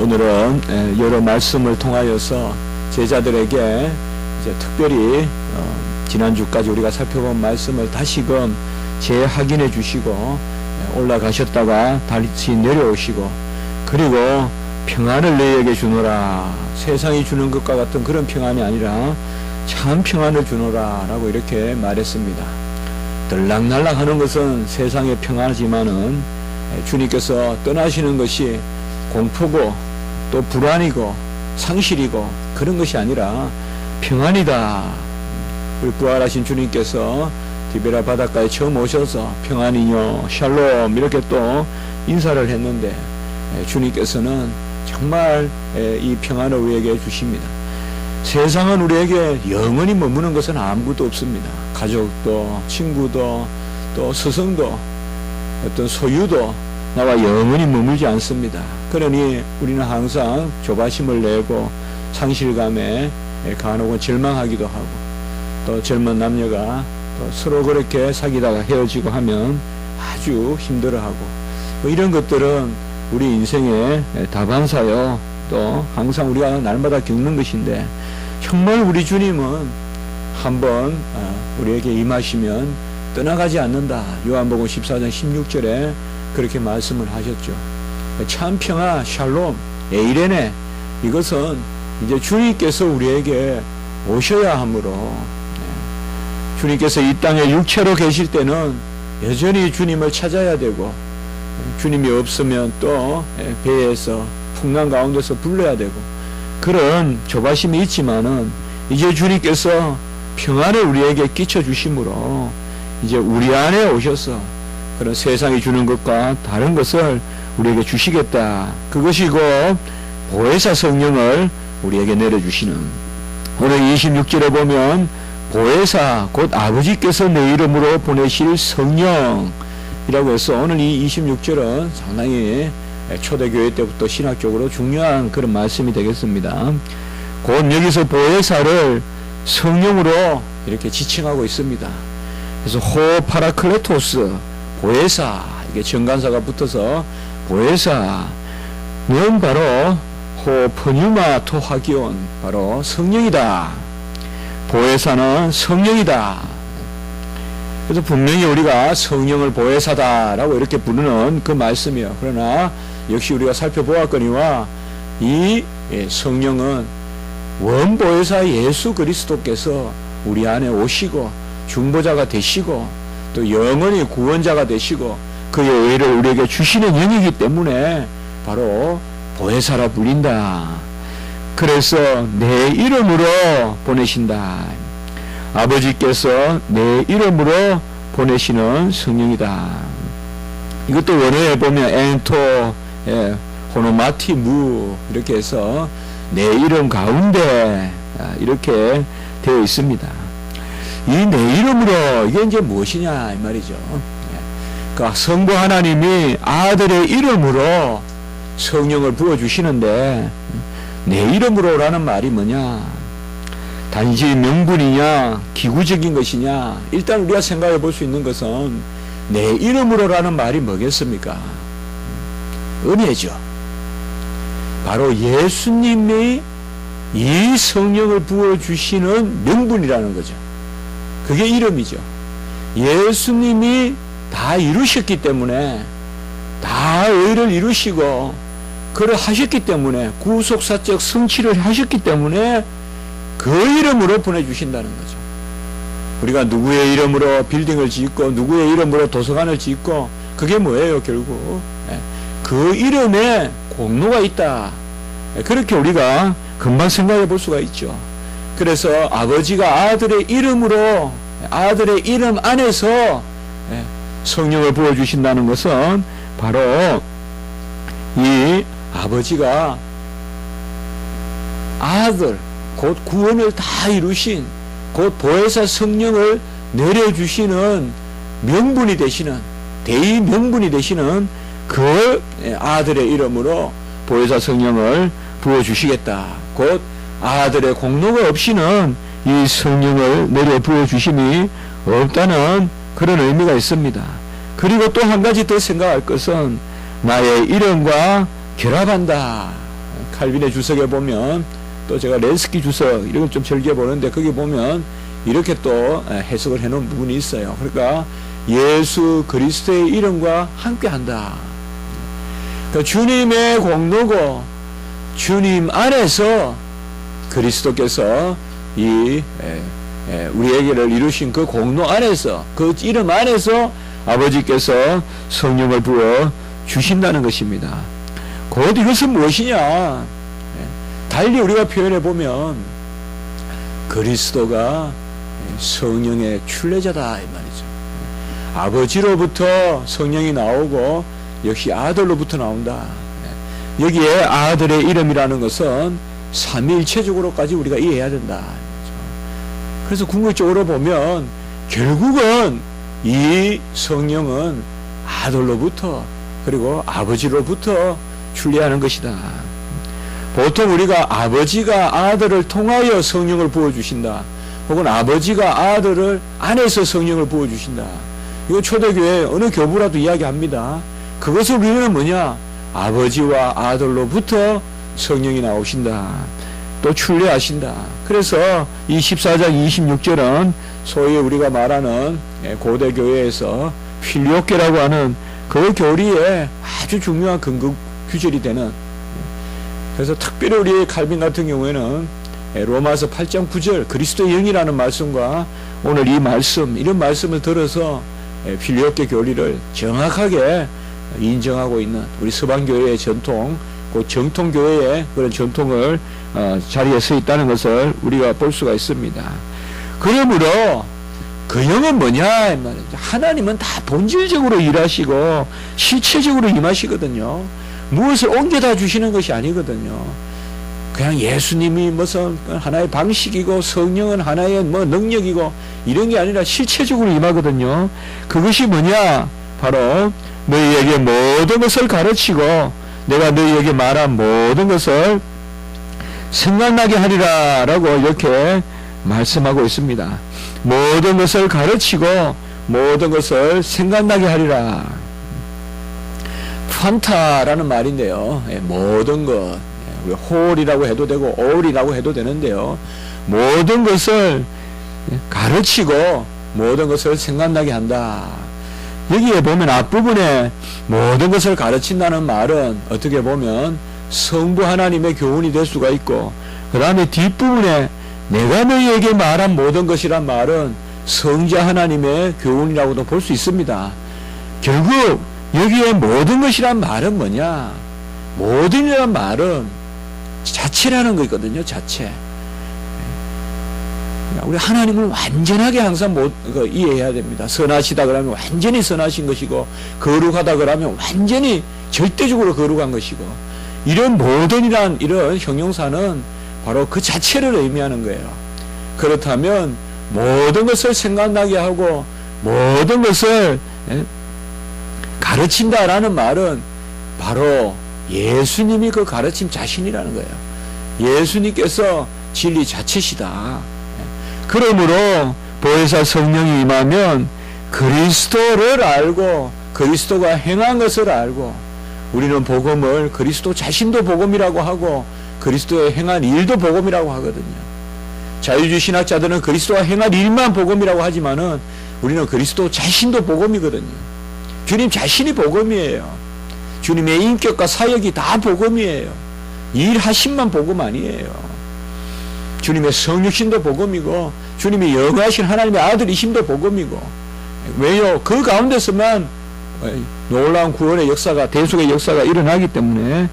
오늘은 에, 여러 말씀을 통하여서 제자들에게 이제 특별히 어, 지난주까지 우리가 살펴본 말씀을 다시금 재확인해 주시고 에, 올라가셨다가 다시 내려오시고 그리고 평안을 너희에게 주노라. 세상이 주는 것과 같은 그런 평안이 아니라 참 평안을 주노라 라고 이렇게 말했습니다. 들락날락 하는 것은 세상의 평안이지만은 주님께서 떠나시는 것이 공포고 또 불안이고 상실이고 그런 것이 아니라 평안이다. 우리 부활하신 주님께서 디베라 바닷가에 처음 오셔서 평안이요 샬롬 이렇게 또 인사를 했는데 주님께서는 정말 이 평안을 우리에게 주십니다. 세상은 우리에게 영원히 머무는 것은 아무것도 없습니다. 가족도, 친구도, 또 스승도, 어떤 소유도 나와 영원히 머물지 않습니다. 그러니 우리는 항상 조바심을 내고 상실감에 간혹은 절망하기도 하고 또 젊은 남녀가 또 서로 그렇게 사귀다가 헤어지고 하면 아주 힘들어하고 뭐 이런 것들은 우리 인생의 다반사요. 또 항상 우리가 날마다 겪는 것인데 정말 우리 주님은 한번 우리에게 임하시면 떠나가지 않는다. 요한복음 14장 16절에 그렇게 말씀을 하셨죠. 참 평화, 샬롬, 에이레네 이것은 이제 주님께서 우리에게 오셔야 하므로 네. 주님께서 이 땅에 육체로 계실 때는 여전히 주님을 찾아야 되고 주님이 없으면 또 배에서 풍랑 가운데서 불러야 되고 그런 조바심이 있지만은 이제 주님께서 평안을 우리에게 끼쳐 주심으로 이제 우리 안에 오셔서 그런 세상이 주는 것과 다른 것을 우리에게 주시겠다. 그것이 곧 보혜사 성령을 우리에게 내려주시는 오늘 26절에 보면 보혜사 곧 아버지께서 내 이름으로 보내실 성령이라고 해서 오늘 이 26절은 상당히 초대교회 때부터 신학적으로 중요한 그런 말씀이 되겠습니다. 곧 여기서 보혜사를 성령으로 이렇게 지칭하고 있습니다. 그래서 호 파라클레토스 보혜사 이게 정관사가 붙어서 보혜사 는 바로 호 퍼뉴마 토하기온 바로 성령이다. 보혜사는 성령이다. 그래서 분명히 우리가 성령을 보혜사다라고 이렇게 부르는 그 말씀이요. 그러나 역시 우리가 살펴보았거니와 이 예, 성령은 원보혜사 예수 그리스도께서 우리 안에 오시고 중보자가 되시고 또 영원히 구원자가 되시고 그의 의를 우리에게 주시는 영이기 때문에 바로 보혜사라 불린다. 그래서 내 이름으로 보내신다. 아버지께서 내 이름으로 보내시는 성령이다. 이것도 원어에 보면 엔토 예, 호노마티 무 이렇게 해서 내 이름 가운데 아, 이렇게 되어 있습니다. 이 내 이름으로 이게 이제 무엇이냐 이 말이죠. 예. 그러니까 성부 하나님이 아들의 이름으로 성령을 부어 주시는데 내 이름으로라는 말이 뭐냐? 단지 명분이냐, 기구적인 것이냐? 일단 우리가 생각해 볼 수 있는 것은 내 이름으로라는 말이 뭐겠습니까? 은혜죠. 바로 예수님이 이 성령을 부어 주시는 명분이라는 거죠. 그게 이름이죠. 예수님이 다 이루셨기 때문에 다 의를 이루시고 그를 하셨기 때문에 구속사적 성취를 하셨기 때문에 그 이름으로 보내주신다는 거죠. 우리가 누구의 이름으로 빌딩을 짓고 누구의 이름으로 도서관을 짓고 그게 뭐예요 결국 예. 그 이름에 공로가 있다. 예, 그렇게 우리가 금방 생각해 볼 수가 있죠. 그래서 아버지가 아들의 이름으로 아들의 이름 안에서 예, 성령을 부어 주신다는 것은 바로 이 아버지가 아들 곧 구원을 다 이루신 곧 보혜사 성령을 내려 주시는 명분이 되시는 대의 명분이 되시는 그 아들의 이름으로 보혜사 성령을 부어 주시겠다. 곧 아들의 공로가 없이는 이 성령을 내려 부어 주심이 없다는 그런 의미가 있습니다. 그리고 또 한 가지 더 생각할 것은 나의 이름과 결합한다. 칼빈의 주석에 보면 또 제가 렌스키 주석 이런 걸 좀 즐겨 보는데 거기 보면 이렇게 또 해석을 해 놓은 부분이 있어요. 그러니까 예수 그리스도의 이름과 함께 한다. 그 주님의 공로고 주님 안에서 그리스도께서 이 우리에게를 이루신 그 공로 안에서 그 이름 안에서 아버지께서 성령을 부어 주신다는 것입니다. 곧 이것은 무엇이냐? 예, 달리 우리가 표현해 보면 그리스도가 성령의 출례자다 이 말이죠. 예, 아버지로부터 성령이 나오고 역시 아들로부터 나온다. 예, 여기에 아들의 이름이라는 것은 삼위일체적으로까지 우리가 이해해야 된다. 그래서 궁극적으로 보면 결국은 이 성령은 아들로부터 그리고 아버지로부터 출리하는 것이다. 보통 우리가 아버지가 아들을 통하여 성령을 부어주신다. 혹은 아버지가 아들을 안에서 성령을 부어주신다. 이거 초대교회 어느 교부라도 이야기합니다. 그것을 우리는 뭐냐? 아버지와 아들로부터 성령이 나오신다. 또 출례하신다. 그래서 이 14장 26절은 소위 우리가 말하는 고대 교회에서 필요교라고 하는 그 교리에 아주 중요한 근거 규절이 되는 그래서 특별히 우리 칼빈 같은 경우에는 로마서 8장 9절 그리스도의 영이라는 말씀과 오늘 이 말씀 이런 말씀을 들어서 필요교 교리를 정확하게 인정하고 있는 우리 서방교회의 전통 그 정통 교회의 그런 전통을 어, 자리에 서 있다는 것을 우리가 볼 수가 있습니다. 그러므로 그 영은 뭐냐. 하나님은 다 본질적으로 일하시고 실체적으로 임하시거든요. 무엇을 옮겨다 주시는 것이 아니거든요. 그냥 예수님이 무슨 하나의 방식이고 성령은 하나의 뭐 능력이고 이런 게 아니라 실체적으로 임하거든요. 그것이 뭐냐? 바로 너희에게 모든 것을 가르치고 내가 너희에게 말한 모든 것을 생각나게 하리라 라고 이렇게 말씀하고 있습니다. 모든 것을 가르치고 모든 것을 생각나게 하리라. 판타라는 말인데요. 예, 모든 것, 예, 홀이라고 해도 되고 올이라고 해도 되는데요. 모든 것을 가르치고 모든 것을 생각나게 한다. 여기에 보면 앞부분에 모든 것을 가르친다는 말은 어떻게 보면 성부 하나님의 교훈이 될 수가 있고 그 다음에 뒷부분에 내가 너희에게 말한 모든 것이란 말은 성자 하나님의 교훈이라고도 볼 수 있습니다. 결국 여기에 모든 것이란 말은 뭐냐? 모든이란 말은 자체라는 거거든요. 자체. 우리 하나님을 완전하게 항상 못, 그, 이해해야 됩니다. 선하시다 그러면 완전히 선하신 것이고, 거룩하다 그러면 완전히 절대적으로 거룩한 것이고, 이런 모든이란 이런 형용사는 바로 그 자체를 의미하는 거예요. 그렇다면 모든 것을 생각나게 하고 모든 것을 예, 가르친다라는 말은 바로 예수님이 그 가르침 자신이라는 거예요. 예수님께서 진리 자체시다. 예. 그러므로 보혜사 성령이 임하면 그리스도를 알고 그리스도가 행한 것을 알고 우리는 복음을 그리스도 자신도 복음이라고 하고 그리스도의 행한 일도 복음이라고 하거든요. 자유주의 신학자들은 그리스도가 행한 일만 복음이라고 하지만은 우리는 그리스도 자신도 복음이거든요. 주님 자신이 복음이에요. 주님의 인격과 사역이 다 복음이에요. 일하신만 복음 아니에요. 주님의 성육신도 복음이고 주님이 영하신 하나님의 아들이심도 복음이고 왜요? 그 가운데서만 놀라운 구원의 역사가 대속의 역사가 일어나기 때문에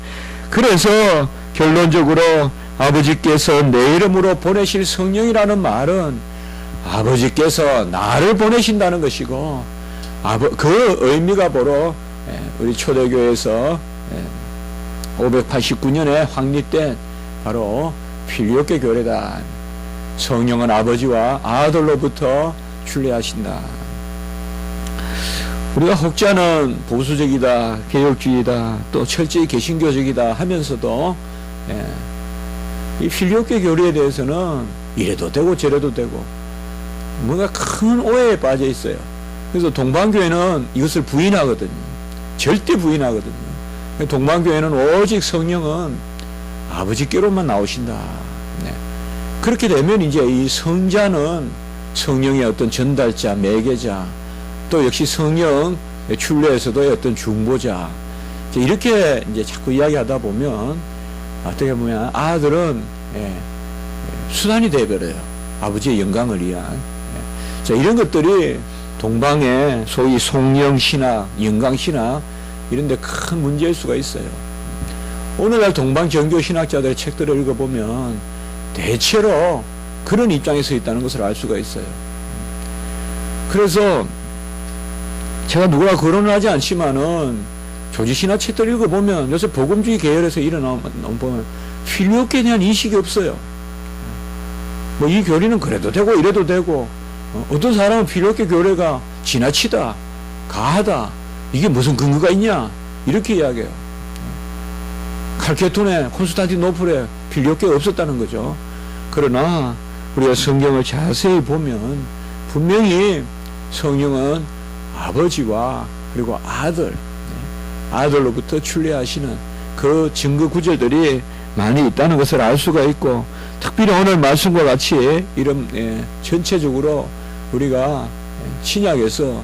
그래서 결론적으로 아버지께서 내 이름으로 보내실 성령이라는 말은 아버지께서 나를 보내신다는 것이고 그 의미가 바로 우리 초대교회에서 589년에 확립된 바로 필요교 교회다. 성령은 아버지와 아들로부터 출래하신다. 우리가 혹자는 보수적이다, 개혁주의다, 또 철저히 개신교적이다 하면서도 예, 이 필요교 교리에 대해서는 이래도 되고 저래도 되고 뭔가 큰 오해에 빠져 있어요. 그래서 동방교회는 이것을 부인하거든요. 절대 부인하거든요. 동방교회는 오직 성령은 아버지께로만 나오신다. 네. 그렇게 되면 이제 이 성자는 성령의 어떤 전달자, 매개자, 또 역시 성령 출례에서도의 어떤 중보자. 이렇게 이제 자꾸 이야기하다 보면 어떻게 보면 아들은 예, 수단이 되어버려요. 아버지의 영광을 위한. 예. 자, 이런 것들이 동방의 소위 송영 신학, 영광 신학 이런 데 큰 문제일 수가 있어요. 오늘날 동방 정교 신학자들의 책들을 읽어보면 대체로 그런 입장에 서 있다는 것을 알 수가 있어요. 그래서 제가 누구나 거론을 하지 않지만은 조지신학 책들 읽어보면 요새 복음주의 계열에서 일어나면 보면 필요에 대한 인식이 없어요. 뭐 이 교리는 그래도 되고 이래도 되고 어, 어떤 사람은 필요계 교례가 지나치다, 가하다, 이게 무슨 근거가 있냐 이렇게 이야기해요. 칼케톤에 콘스탄티노플에 필요계 없었다는 거죠. 그러나 우리가 성경을 자세히 보면 분명히 성령은 아버지와 그리고 아들, 네, 아들로부터 출래하시는 그 증거 구절들이 많이 있다는 것을 알 수가 있고 특별히 오늘 말씀과 같이 이런 예, 전체적으로 우리가 신약에서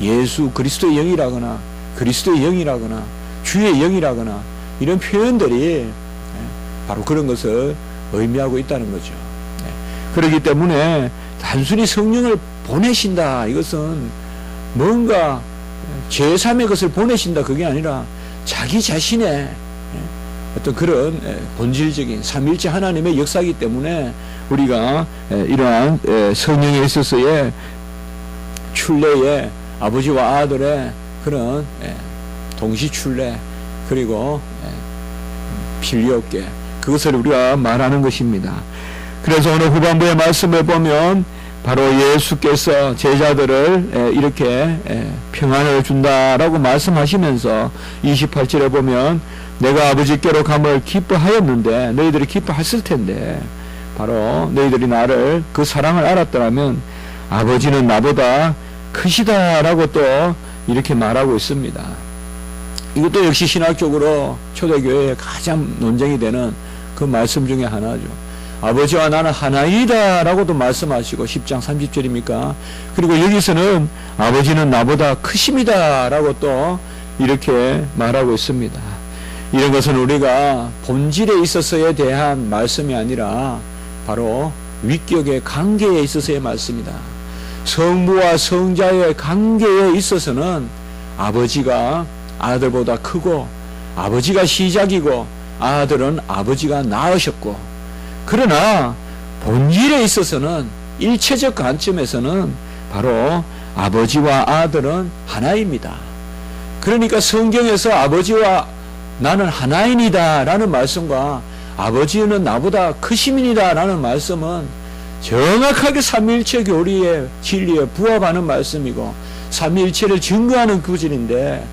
예수 그리스도의 영이라거나 그리스도의 영이라거나 주의 영이라거나 이런 표현들이 예, 바로 그런 것을 의미하고 있다는 거죠. 네. 그렇기 때문에 단순히 성령을 보내신다 이것은 뭔가 제3의 것을 보내신다 그게 아니라 자기 자신의 예, 어떤 그런 예, 본질적인 삼일째 하나님의 역사이기 때문에 우리가 예, 이러한 성령에 있어서의 출례의 아버지와 아들의 그런 동시 출례 그리고 필요 없게 그것을 우리가 말하는 것입니다. 그래서 오늘 후반부의 말씀을 보면 바로 예수께서 제자들을 이렇게 평안을 준다라고 말씀하시면서 28절에 보면 내가 아버지께로 감을 기뻐하였는데 너희들이 기뻐했을 텐데 바로 너희들이 나를 그 사랑을 알았더라면 아버지는 나보다 크시다라고 또 이렇게 말하고 있습니다. 이것도 역시 신학적으로 초대교회에 가장 논쟁이 되는 그 말씀 중에 하나죠. 아버지와 나는 하나이다 라고도 말씀하시고 10장 30절입니까? 그리고 여기서는 아버지는 나보다 크십니다 라고 또 이렇게 말하고 있습니다. 이런 것은 우리가 본질에 있어서에 대한 말씀이 아니라 바로 위격의 관계에 있어서의 말씀이다. 성부와 성자의 관계에 있어서는 아버지가 아들보다 크고 아버지가 시작이고 아들은 아버지가 낳으셨고 그러나 본질에 있어서는 일체적 관점에서는 바로 아버지와 아들은 하나입니다. 그러니까 성경에서 아버지와 나는 하나인이다 라는 말씀과 아버지는 나보다 크심이다 라는 말씀은 정확하게 삼일체 교리의 진리에 부합하는 말씀이고 삼일체를 증거하는 구절인데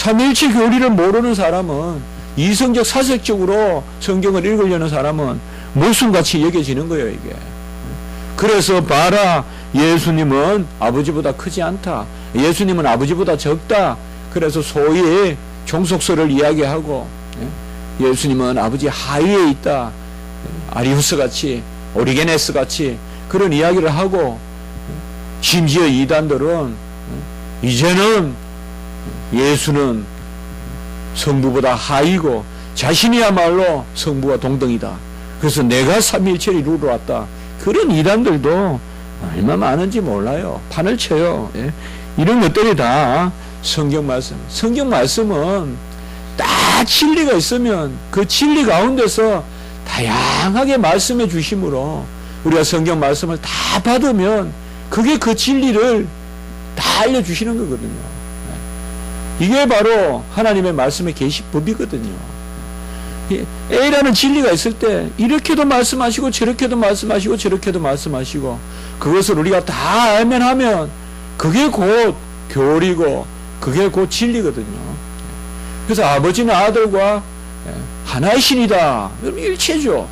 삼일체 교리를 모르는 사람은 이성적 사색적으로 성경을 읽으려는 사람은 모순같이 여겨지는 거예요 이게. 그래서 봐라 예수님은 아버지보다 크지 않다. 예수님은 아버지보다 적다. 그래서 소위 종속설을 이야기하고 예? 예수님은 아버지 하위에 있다. 아리우스 같이 오리게네스 같이 그런 이야기를 하고 심지어 이단들은 이제는 예수는 성부보다 하이고 자신이야말로 성부와 동등이다. 그래서 내가 삼일체를 이루러 왔다. 그런 이단들도 얼마 많은지 몰라요. 판을 쳐요. 예? 이런 것들이 다 성경 말씀. 성경 말씀은 딱 진리가 있으면 그 진리 가운데서 다양하게 말씀해 주심으로 우리가 성경 말씀을 다 받으면 그게 그 진리를 다 알려주시는 거거든요. 예. 이게 바로 하나님의 말씀의 계시법이거든요. A라는 진리가 있을 때 이렇게도 말씀하시고 저렇게도 말씀하시고 저렇게도 말씀하시고 그것을 우리가 다 알면 하면 그게 곧 교리고 그게 곧 진리거든요. 그래서 아버지는 아들과 예, 하나의 신이다. 그럼 일체죠.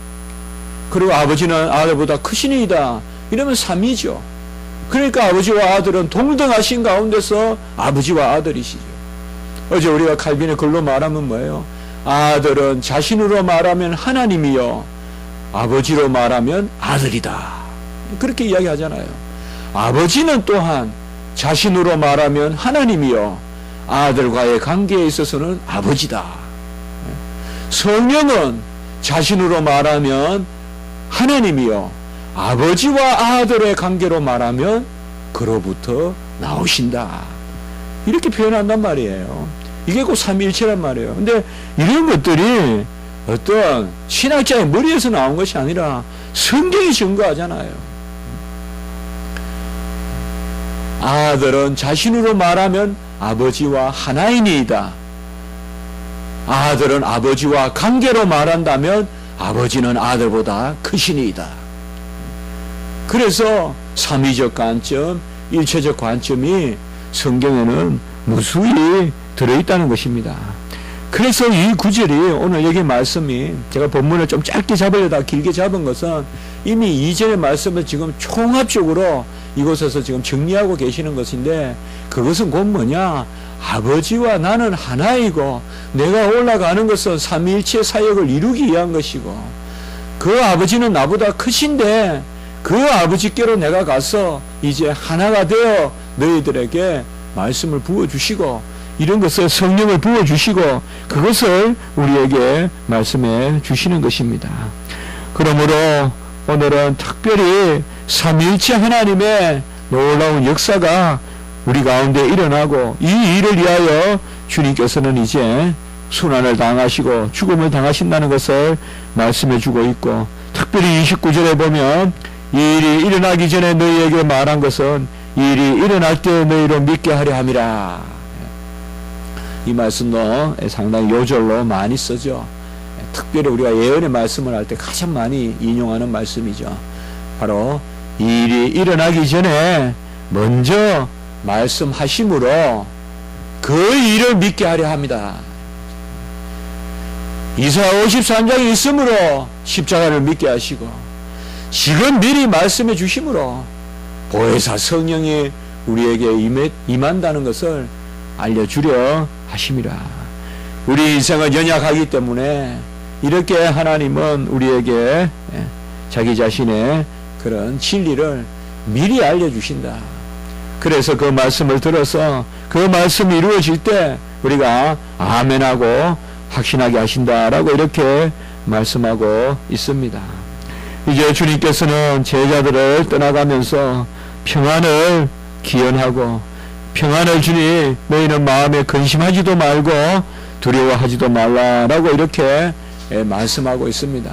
그리고 아버지는 아들보다 크신이다. 이러면 삼이죠. 그러니까 아버지와 아들은 동등하신 가운데서 아버지와 아들이시죠. 어제 우리가 칼빈의 글로 말하면 뭐예요? 아들은 자신으로 말하면 하나님이요 아버지로 말하면 아들이다. 그렇게 이야기하잖아요. 아버지는 또한 자신으로 말하면 하나님이요 아들과의 관계에 있어서는 아버지다. 성령은 자신으로 말하면 하나님이요 아버지와 아들의 관계로 말하면 그로부터 나오신다. 이렇게 표현한단 말이에요. 이게 곧 삼위일체란 말이에요. 근데 이런 것들이 어떤 신학자의 머리에서 나온 것이 아니라 성경이 증거하잖아요. 아들은 자신으로 말하면 아버지와 하나이니이다. 아들은 아버지와 관계로 말한다면 아버지는 아들보다 크시니이다. 그래서 삼위적 관점, 일체적 관점이 성경에는 무수히 들어있다는 것입니다. 그래서 이 구절이 오늘 여기 말씀이 제가 본문을 좀 짧게 잡으려다 길게 잡은 것은 이미 이전의 말씀을 지금 총합적으로 이곳에서 지금 정리하고 계시는 것인데 그것은 곧 뭐냐 아버지와 나는 하나이고 내가 올라가는 것은 삼위일체 사역을 이루기 위한 것이고 그 아버지는 나보다 크신데 그 아버지께로 내가 가서 이제 하나가 되어 너희들에게 말씀을 부어주시고 이런 것을 성령을 부어주시고 그것을 우리에게 말씀해 주시는 것입니다. 그러므로 오늘은 특별히 삼위일체 하나님의 놀라운 역사가 우리 가운데 일어나고 이 일을 위하여 주님께서는 이제 순환을 당하시고 죽음을 당하신다는 것을 말씀해 주고 있고 특별히 29절에 보면 이 일이 일어나기 전에 너희에게 말한 것은 이 일이 일어날 때 너희로 믿게 하려 함이라. 이 말씀도 상당히 요절로 많이 쓰죠. 특별히 우리가 예언의 말씀을 할 때 가장 많이 인용하는 말씀이죠. 바로 이 일이 일어나기 전에 먼저 말씀하심으로 그 일을 믿게 하려 합니다. 이사 53장이 있으므로 십자가를 믿게 하시고 지금 미리 말씀해 주심으로 보혜사 성령이 우리에게 임한다는 것을 알려주려 하심이라. 우리 인생은 연약하기 때문에 이렇게 하나님은 우리에게 예, 자기 자신의 그런 진리를 미리 알려주신다. 그래서 그 말씀을 들어서 그 말씀이 이루어질 때 우리가 아멘하고 확신하게 하신다라고 이렇게 말씀하고 있습니다. 이제 주님께서는 제자들을 떠나가면서 평안을 기원하고 평안을 주니 너희는 마음에 근심하지도 말고 두려워하지도 말라라고 이렇게 예, 말씀하고 있습니다.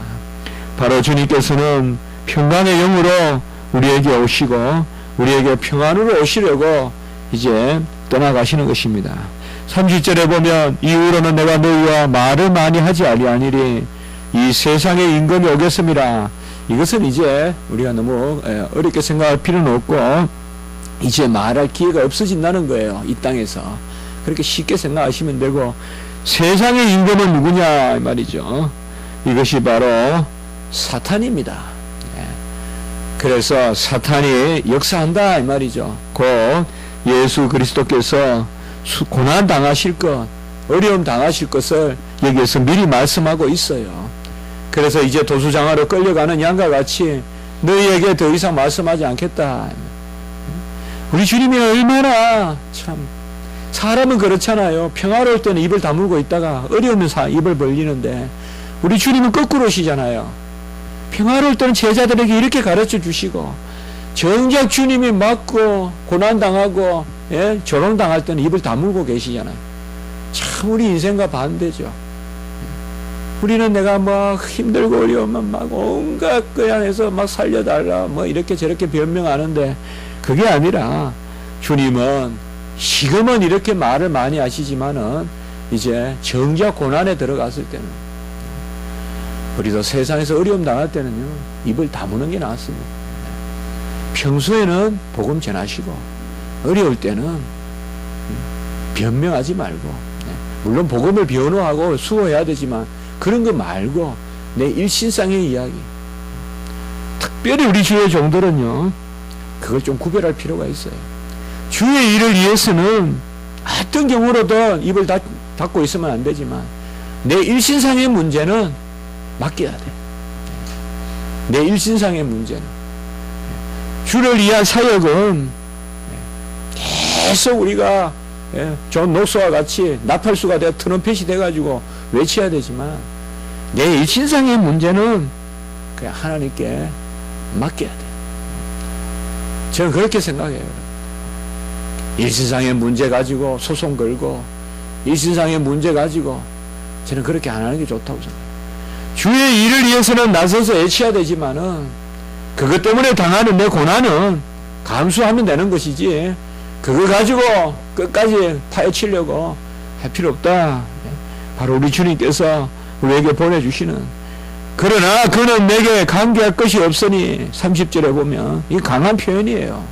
바로 주님께서는 평강의 영으로 우리에게 오시고 우리에게 평안으로 오시려고 이제 떠나가시는 것입니다. 30절에 보면 이후로는 내가 너희와 말을 많이 하지 아니하니리 이 세상의 임금이 오겠습니다. 이것은 이제 우리가 너무 예, 어렵게 생각할 필요는 없고 이제 말할 기회가 없어진다는 거예요. 이 땅에서. 그렇게 쉽게 생각하시면 되고 세상의 임금은 누구냐 이 말이죠. 이것이 바로 사탄입니다. 예. 그래서 사탄이 역사한다 이 말이죠. 곧 예수 그리스도께서 고난 당하실 것, 어려움 당하실 것을 여기에서 미리 말씀하고 있어요. 그래서 이제 도수장하러 끌려가는 양과 같이 너희에게 더 이상 말씀하지 않겠다. 우리 주님이 얼마나 참 사람은 그렇잖아요. 평화로울 때는 입을 다물고 있다가 어려우면 입을 벌리는데 우리 주님은 거꾸로시잖아요. 평화로울 때는 제자들에게 이렇게 가르쳐 주시고 정작 주님이 맞고 고난당하고 예? 조롱당할 때는 입을 다물고 계시잖아요. 참 우리 인생과 반대죠. 우리는 내가 막 힘들고 어려우면 막 온갖 그 안에서 막 살려달라 뭐 이렇게 저렇게 변명하는데 그게 아니라 주님은 지금은 이렇게 말을 많이 하시지만은 이제 정작 고난에 들어갔을 때는 우리도 세상에서 어려움 당할 때는요 입을 다무는 게 나았습니다. 평소에는 복음 전하시고 어려울 때는 변명하지 말고 네. 물론 복음을 변호하고 수호해야 되지만 그런 거 말고 내 일신상의 이야기 특별히 우리 주의 종들은요 그걸 좀 구별할 필요가 있어요. 주의 일을 위해서는 어떤 경우로든 입을 닫, 닫고 있으면 안 되지만 내 일신상의 문제는 맡겨야 돼. 내 일신상의 문제는. 주를 위한 사역은 계속 우리가 예, 존 녹수와 같이 나팔수가 되어 트럼펫이 돼가지고 외쳐야 되지만 내 일신상의 문제는 그냥 하나님께 맡겨야 돼. 저는 그렇게 생각해요. 일신상의 문제 가지고 소송 걸고 일신상의 문제 가지고 저는 그렇게 안 하는 게 좋다고 생각해요. 주의 일을 위해서는 나서서 애쳐야 되지만은 그것 때문에 당하는 내 고난은 감수하면 되는 것이지 그거 가지고 끝까지 파헤치려고 할 필요 없다. 바로 우리 주님께서 우리에게 보내주시는 그러나 그는 내게 관계할 것이 없으니 30절에 보면 이 강한 표현이에요.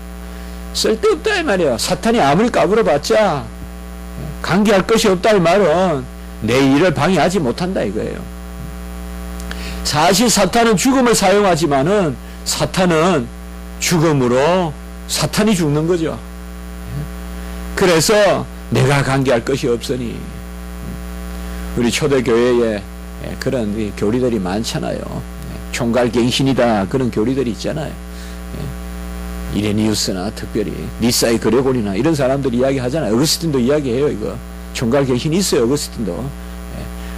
쓸데없다 이 말이에요. 사탄이 아무리 까불어봤자 관계할 것이 없다 이 말은 내 일을 방해하지 못한다 이거예요. 사실 사탄은 죽음을 사용하지만은 사탄은 죽음으로 사탄이 죽는 거죠. 그래서 내가 관계할 것이 없으니 우리 초대교회에 그런 이 교리들이 많잖아요. 총괄갱신이다 그런 교리들이 있잖아요. 이레니우스나 특별히 니사의 그레곤이나 이런 사람들이 이야기하잖아요. 어거스틴도 이야기해요 이거. 총괄갱신이 있어요 어거스틴도.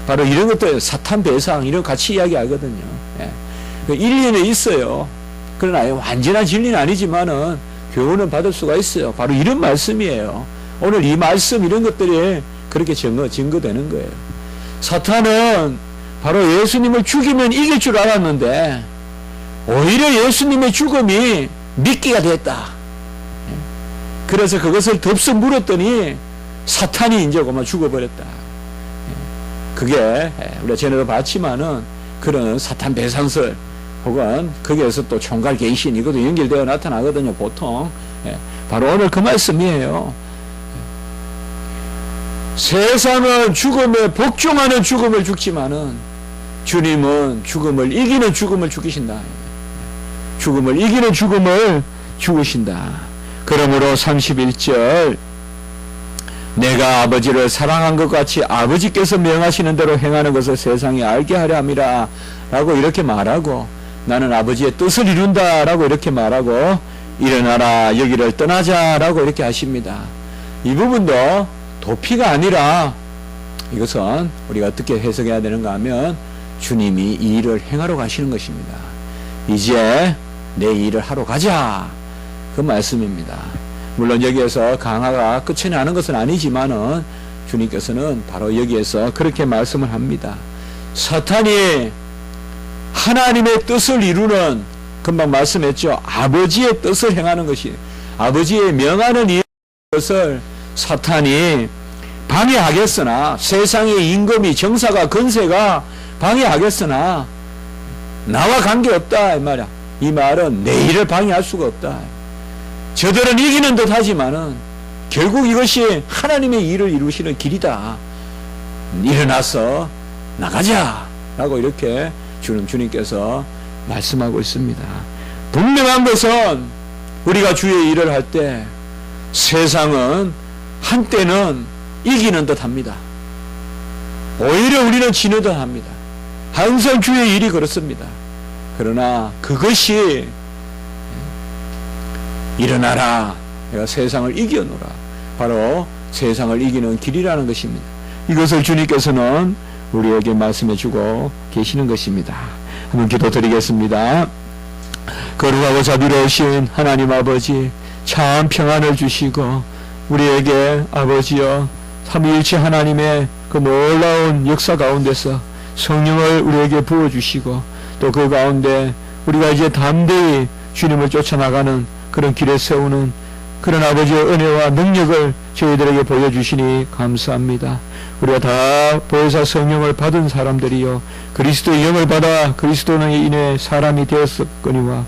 바로 이런 것들 사탄 배상 이런 거 같이 이야기하거든요. 그 일리에 있어요. 그러나 완전한 진리는 아니지만은 교훈은 받을 수가 있어요. 바로 이런 말씀이에요. 오늘 이 말씀 이런 것들이 그렇게 증거 증거되는 거예요. 사탄은 바로 예수님을 죽이면 이길 줄 알았는데 오히려 예수님의 죽음이 미끼가 됐다. 그래서 그것을 덥석 물었더니 사탄이 이제 그만 죽어버렸다. 그게 우리가 전에도 봤지만은 그런 사탄 배상설 혹은 거기에서 또 총괄 개신 이것도 연결되어 나타나거든요 보통 바로 오늘 그 말씀이에요 세상은 죽음에 복종하는 죽음을 죽지만은 주님은 죽음을 이기는 죽음을 죽이신다. 죽음을 이기는 죽음을 죽으신다. 그러므로 31절 내가 아버지를 사랑한 것 같이 아버지께서 명하시는 대로 행하는 것을 세상에 알게 하려 함이라 라고 이렇게 말하고 나는 아버지의 뜻을 이룬다 라고 이렇게 말하고 일어나라 여기를 떠나자 라고 이렇게 하십니다. 이 부분도 도피가 아니라 이것은 우리가 어떻게 해석해야 되는가 하면 주님이 이 일을 행하러 가시는 것입니다 이제 내 일을 하러 가자 그 말씀입니다 물론 여기에서 강화가 끝이 나는 것은 아니지만은 주님께서는 바로 여기에서 그렇게 말씀을 합니다. 사탄이 하나님의 뜻을 이루는 금방 말씀했죠. 아버지의 뜻을 행하는 것이 아버지의 명하는 이 것을 사탄이 방해하겠으나 세상의 임금이 정사가 건세가 방해하겠으나 나와 관계없다 이 말이야. 이 말은 내 일을 방해할 수가 없다. 저들은 이기는 듯 하지만은 결국 이것이 하나님의 일을 이루시는 길이다. 일어나서 나가자. 라고 이렇게 주님, 주님께서 말씀하고 있습니다. 분명한 것은 우리가 주의 일을 할 때 세상은 한때는 이기는 듯 합니다. 오히려 우리는 지는 듯 합니다. 항상 주의 일이 그렇습니다. 그러나 그것이 일어나라. 내가 세상을 이겨노라. 바로 세상을 이기는 길이라는 것입니다. 이것을 주님께서는 우리에게 말씀해 주고 계시는 것입니다. 한번 기도 드리겠습니다. 거룩하고 자비로우신 하나님 아버지 참 평안을 주시고 우리에게 아버지여 삼위일체 하나님의 그 놀라운 역사 가운데서 성령을 우리에게 부어주시고 또 그 가운데 우리가 이제 담대히 주님을 쫓아나가는 그런 길에 세우는 그런 아버지의 은혜와 능력을 저희들에게 보여주시니 감사합니다. 우리가 다 보혜사 성령을 받은 사람들이요 그리스도의 영을 받아 그리스도는 인해 사람이 되었었거니와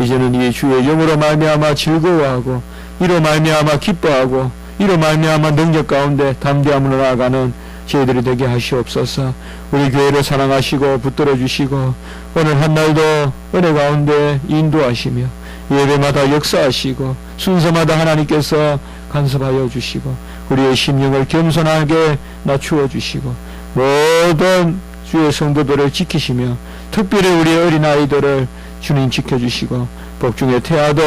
이제는 이 주의 영으로 말미암아 즐거워하고 이로 말미암아 기뻐하고 이로 말미암아 능력 가운데 담대함으로 나아가는 저희들이 되게 하시옵소서. 우리 교회를 사랑하시고 붙들어 주시고 오늘 한날도 은혜 가운데 인도하시며 예배마다 역사하시고 순서마다 하나님께서 간섭하여 주시고 우리의 심령을 겸손하게 낮추어 주시고 모든 주의 성도들을 지키시며 특별히 우리 어린아이들을 주님 지켜주시고 복중의 태아도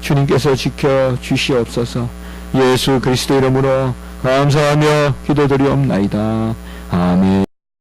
주님께서 지켜 주시옵소서. 예수 그리스도 이름으로 감사하며 기도드리옵나이다. 아멘.